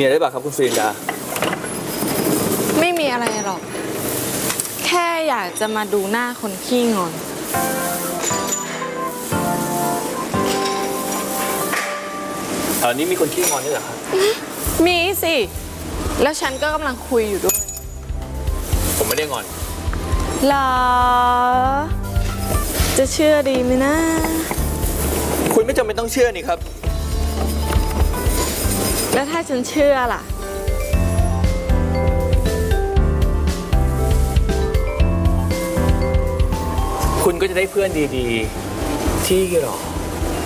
มีอะไรหรือเปล่าครับคุณสุรินดาไม่มีอะไรหรอก แค่อยากจะมาดูหน้าคนขี้งอนเออนี่มีคนขี้งอนด้วยเหรอครับ มีสิ แล้วฉันก็กำลังคุยอยู่ด้วยผมไม่ได้งอน เหรอ จะเชื่อดีไหมนะ คุณไม่จำเป็นต้องเชื่อนี่ครับ แล้วถ้าฉันเชื่อล่ะ คุณก็จะได้เพื่อนดีๆ ที่หล่อ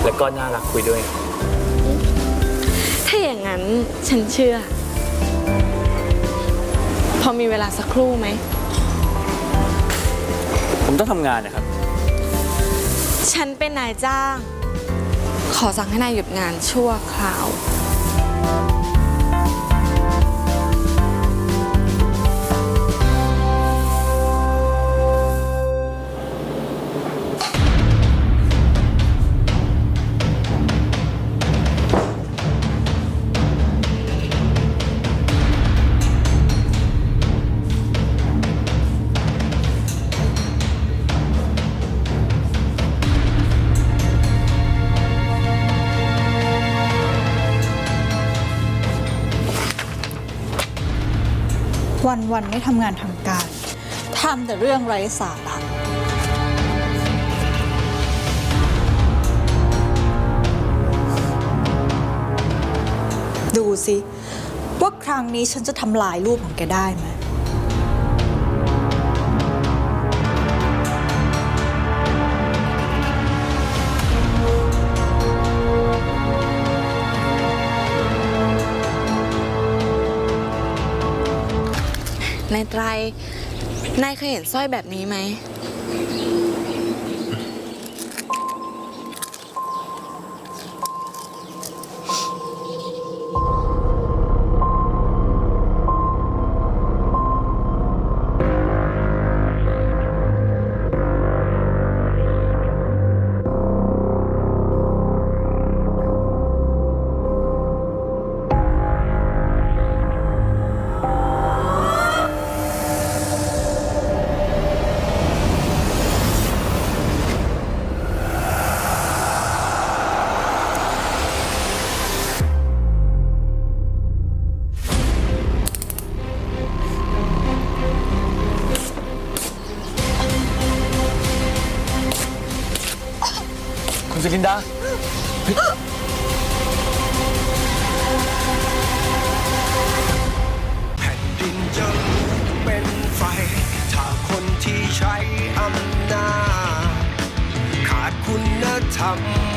แล้วก็น่ารักคุยด้วย ถ้าอย่างนั้นฉันเชื่อ พอมีเวลาสักครู่ไหม ผมต้องทำงานนะครับ ฉันเป็นนายจ้าง ขอสั่งให้นายหยุดงานชั่วคราว Bye. วันวันไม่ทำงานทำการทำแต่เรื่องไร้สาระดูสิ ว่าครั้งนี้ฉันจะทำลายรูปของแกได้ไหม นายไตรนายเคยเห็นสร้อยแบบนี้ไหม สุรินดาแผ่นดินจะลุกเป็นไฟ ถ้าคนที่ใช้อำนาจขาดคุณธรรม